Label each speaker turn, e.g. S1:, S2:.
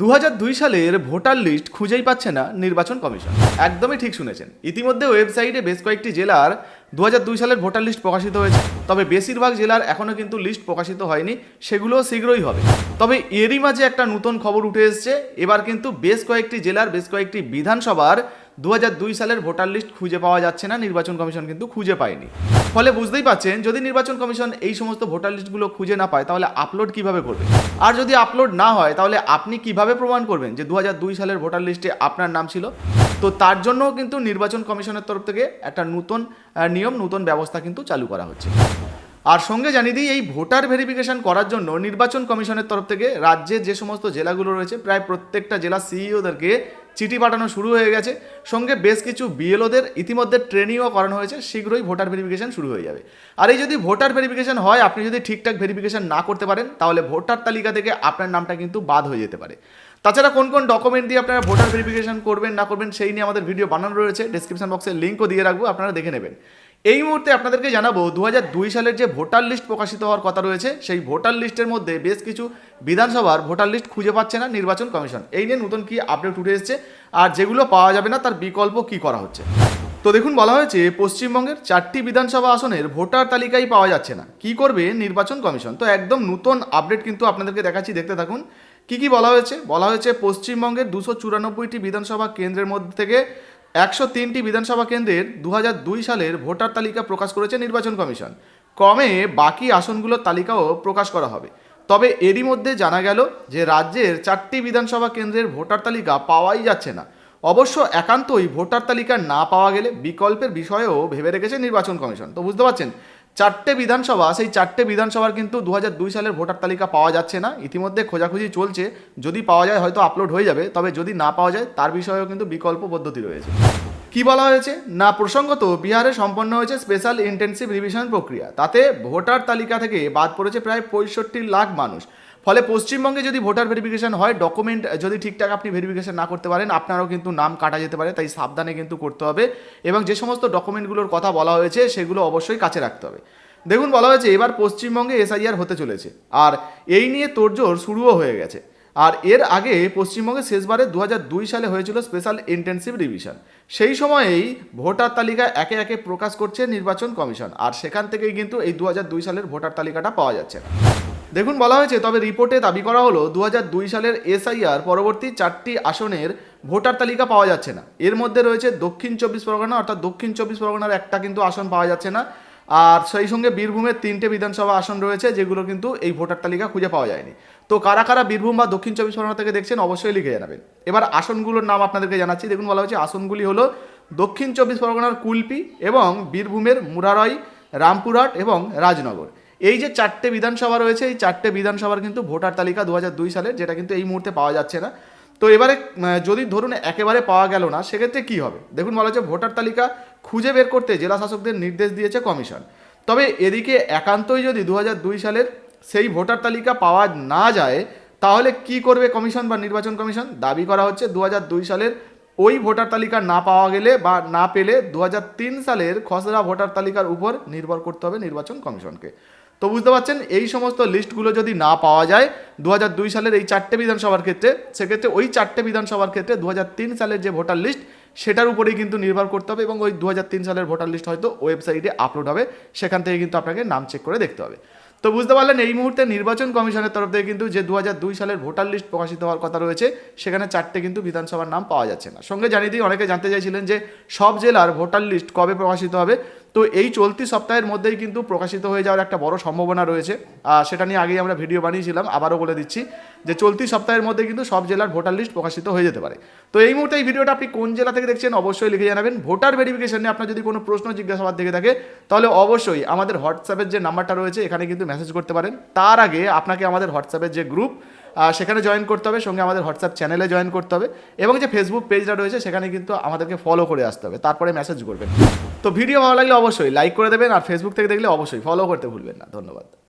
S1: দু হাজার দুই সালের ভোটার লিস্ট খুঁজেই পাচ্ছে না নির্বাচন কমিশন। একদমই ঠিক শুনেছেন। ইতিমধ্যে ওয়েবসাইটে বেশ কয়েকটি জেলার দু হাজার দুই সালের ভোটার লিস্ট প্রকাশিত হয়েছে। তবে বেশিরভাগ জেলার এখনও কিন্তু লিস্ট প্রকাশিত হয়নি, সেগুলোও শীঘ্রই হবে। তবে এরই মাঝে একটা নতুন খবর উঠে এসেছে। এবার কিন্তু বেশ কয়েকটি জেলার, বেশ কয়েকটি বিধানসভার দু হাজার দুই সালের ভোটার লিস্ট খুঁজে পাওয়া যাচ্ছে না, নির্বাচন কমিশন কিন্তু খুঁজে পায়নি। ফলে বুঝতেই পাচ্ছেন যদি নির্বাচন কমিশন এই সমস্ত ভোটার লিস্টগুলো খুঁজে না পায়, তাহলে আপলোড কীভাবে করবে? আর যদি আপলোড না হয়, তাহলে আপনি কীভাবে প্রমাণ করবেন যে দু হাজার দুই সালের ভোটার লিস্টে আপনার নাম ছিল? তো তার জন্যও কিন্তু নির্বাচন কমিশনের তরফ থেকে একটা নতুন নিয়ম, নতুন ব্যবস্থা কিন্তু চালু করা হচ্ছে। আর সঙ্গে জানিয়ে দিই, এই ভোটার ভেরিফিকেশন করার জন্য নির্বাচন কমিশনের তরফ থেকে রাজ্যের যে সমস্ত জেলাগুলো রয়েছে, প্রায় প্রত্যেকটা জেলা সিইওদেরকে চিঠি পাঠানো শুরু হয়ে গেছে। সঙ্গে বেশ কিছু বিএলওদের ইতিমধ্যে ট্রেনিংও করানো হয়েছে। শীঘ্রই ভোটার ভেরিফিকেশন শুরু হয়ে যাবে। আর এই যদি ভোটার ভেরিফিকেশন হয়, আপনি যদি ঠিকঠাক ভেরিফিকেশন না করতে পারেন, তাহলে ভোটার তালিকা থেকে আপনার নামটা কিন্তু বাদ হয়ে যেতে পারে। তাছাড়া কোন কোন ডকুমেন্ট দিয়ে আপনারা ভোটার ভেরিফিকেশন করবেন, না করবেন, সেই নিয়ে আমাদের ভিডিও বানানো রয়েছে। ডিসক্রিপশন বক্সে লিঙ্কও দিয়ে রাখব, আপনারা দেখে নেবেন। এই মুহূর্তে আপনাদেরকে জানাব দু হাজার দুই সালের যে ভোটার লিস্ট প্রকাশিত হওয়ার কথা রয়েছে, সেই ভোটার লিস্টের মধ্যে বেশ কিছু বিধানসভার ভোটার লিস্ট খুঁজে পাচ্ছে না নির্বাচন কমিশন। এই নিয়ে নতুন কি আপডেট উঠে এসেছে আর যেগুলো পাওয়া যাবে না, তার বিকল্প কি করা হচ্ছে? তো দেখুন, বলা হয়েছে পশ্চিমবঙ্গের চারটি বিধানসভা আসনের ভোটার তালিকাই পাওয়া যাচ্ছে না। কি করবে নির্বাচন কমিশন? তো একদম নতুন আপডেট কিন্তু আপনাদেরকে দেখাচ্ছি, দেখতে থাকুন। কি কি বলা হয়েছে? বলা হয়েছে পশ্চিমবঙ্গের দুশো চুরানব্বইটি বিধানসভা কেন্দ্রের মধ্যে থেকে একশো তিনটি বিধানসভা কেন্দ্রের দু হাজার দুই সালের ভোটার তালিকা প্রকাশ করেছে নির্বাচন কমিশন। কমে বাকি আসনগুলোর তালিকাও প্রকাশ করা হবে। তবে এরই মধ্যে জানা গেল যে রাজ্যের চারটি বিধানসভা কেন্দ্রের ভোটার তালিকা পাওয়াই যাচ্ছে না। অবশ্য একান্তই ভোটার তালিকা না পাওয়া গেলে বিকল্পের বিষয়েও ভেবে রেখেছে নির্বাচন কমিশন। তো বুঝতে পারছেন? চারটে বিধানসভা, সেই চারটে বিধানসভার কিন্তু দু হাজার দুই সালের ভোটার তালিকা পাওয়া যাচ্ছে না। ইতিমধ্যে খোঁজাখুঁজি চলছে। যদি পাওয়া যায় হয়তো আপলোড হয়ে যাবে। তবে যদি না পাওয়া যায়, তার বিষয়েও কিন্তু বিকল্প পদ্ধতি রয়েছে। কি বলা হয়েছে? না প্রসঙ্গত বিহারে সম্পন্ন হয়েছে স্পেশাল ইন্টেন্সিভ রিভিশন প্রক্রিয়া। তাতে ভোটার তালিকা থেকে বাদ পড়েছে প্রায় পঁয়ষট্টি লাখ মানুষ। ফলে পশ্চিমবঙ্গে যদি ভোটার ভেরিফিকেশন হয় ডকুমেন্ট যদি ঠিকঠাক আপনি ভেরিফিকেশন না করতে পারেন, আপনারও কিন্তু নাম কাটা যেতে পারে, তাই সাবধানে কিন্তু করতে হবে এবং যে সমস্ত ডকুমেন্টগুলোর কথা বলা হয়েছে, সেগুলো অবশ্যই কাছে রাখতে হবে। দেখুন, বলা হয়েছে এবার পশ্চিমবঙ্গে এসআইআর হতে চলেছে। আর এই নিয়ে তোড়জোড় শুরুও হয়ে গেছে। আর এর আগে পশ্চিমবঙ্গে শেষবারে দু দুই সালে হয়েছিল স্পেশাল ইন্টেন্সিভ রিভিশন। সেই সময়েই ভোটার তালিকা একে একে প্রকাশ করছে নির্বাচন কমিশন, আর সেখান থেকেই কিন্তু এই দু দুই সালের ভোটার তালিকাটা পাওয়া যাচ্ছে। না দেখুন, বলা হয়েছে, তবে রিপোর্টে দাবি করা হলো দু দুই সালের এসআইআর পরবর্তী চারটি আসনের ভোটার তালিকা পাওয়া যাচ্ছে না। এর মধ্যে রয়েছে দক্ষিণ চব্বিশ পরগনা, অর্থাৎ দক্ষিণ চব্বিশ পরগনার একটা কিন্তু আসন পাওয়া যাচ্ছে না। আর সেই সঙ্গে বীরভূমের তিনটে বিধানসভা আসন রয়েছে, যেগুলো কিন্তু এই ভোটার তালিকা খুঁজে পাওয়া যায়নি। তো কারা কারা বীরভূম বা দক্ষিণ চব্বিশ পরগনা থেকে দেখছেন, অবশ্যই লিখে জানাবেন। এবার আসনগুলোর নাম আপনাদেরকে জানাচ্ছি। দেখুন, বলা হয়েছে আসনগুলি হলো দক্ষিণ চব্বিশ পরগনার কুলপি এবং বীরভূমের মুরারই, রামপুরহাট এবং রাজনগর। এই যে চারটে বিধানসভা রয়েছে, এই চারটে বিধানসভার কিন্তু ভোটার তালিকা দু হাজার দুই সালের, যেটা কিন্তু এই মুহূর্তে পাওয়া যাচ্ছে না। তো এবারে যদি ধরুন একেবারে পাওয়া গেল না, সেক্ষেত্রে কি হবে? দেখুন, বলা হচ্ছে ভোটার তালিকা খুঁজে বের করতে জেলা শাসকদের নির্দেশ দিয়েছে কমিশন। তবে এদিকে একান্তই যদি দু হাজার দুই সালের সেই ভোটার তালিকা পাওয়া না যায়, তাহলে কি করবে কমিশন বা নির্বাচন কমিশন? দাবি করা হচ্ছে দু হাজার দুই সালের ওই ভোটার তালিকা না পাওয়া গেলে বা না পেলে দু হাজার তিন সালের খসড়া ভোটার তালিকার উপর নির্ভর করতে হবে নির্বাচন কমিশনকে। তো বুঝতে পারছেন, এই সমস্ত লিস্টগুলো যদি না পাওয়া যায় দু হাজার দুই সালের এই চারটে বিধানসভার ক্ষেত্রে, সেক্ষেত্রে ওই চারটে বিধানসভার ক্ষেত্রে দু হাজার তিন সালের যে ভোটার লিস্ট, সেটার উপরেই কিন্তু নির্ভর করতে হবে এবং ওই দু হাজার তিন সালের ভোটার লিস্ট হয়তো ওয়েবসাইটে আপলোড হবে, সেখান থেকে কিন্তু আপনাকে নাম চেক করে দেখতে হবে। তো বুঝতে পারলেন, এই মুহূর্তে নির্বাচন কমিশনের তরফ থেকে কিন্তু যে দু হাজার দুই সালের ভোটার লিস্ট প্রকাশিত হওয়ার কথা রয়েছে, সেখানে চারটে কিন্তু বিধানসভার নাম পাওয়া যাচ্ছে না। সঙ্গে জানিয়ে দিই, অনেকে জানতে চাইছিলেন যে সব জেলার ভোটার লিস্ট কবে প্রকাশিত হবে? তো এই চলতি সপ্তাহের মধ্যেই কিন্তু প্রকাশিত হয়ে যাওয়ার একটা বড় সম্ভাবনা রয়েছে। সেটা নিয়ে আগেই আমরা ভিডিও বানিয়েছিলাম, আবারও বলে দিচ্ছি যে চলতি সপ্তাহের মধ্যে কিন্তু সব জেলার ভোটার লিস্ট প্রকাশিত হয়ে যেতে পারে। তো এই মুহূর্তে এই ভিডিওটা আপনি কোন জেলা থেকে দেখছেন অবশ্যই লিখে জানাবেন। ভোটার ভেরিফিকেশন নিয়ে আপনার যদি কোনো প্রশ্ন জিজ্ঞাসাবাদ থেকে থাকে, তাহলে অবশ্যই আমাদের হোয়াটসঅ্যাপের যে নাম্বারটা রয়েছে, এখানে কিন্তু মেসেজ করতে পারেন। তার আগে আপনাকে আমাদের হোয়াটসঅ্যাপের যে গ্রুপ সেখানে জয়েন করতে হবে, সঙ্গে আমাদের হোয়াটসঅ্যাপ চ্যানেলে জয়েন করতে হবে। এবং যে ফেসবুক পেজটা রয়েছে, সেখানে কিন্তু আমাদেরকে ফলো করে আসতে হবে। তারপরে মেসেজ করবেন। তো ভিডিও ভালো লাগলে অবশ্যই লাইক করে দেবেন আর ফেসবুক থেকে দেখলে অবশ্যই ফলো করতে ভুলবেন না। ধন্যবাদ।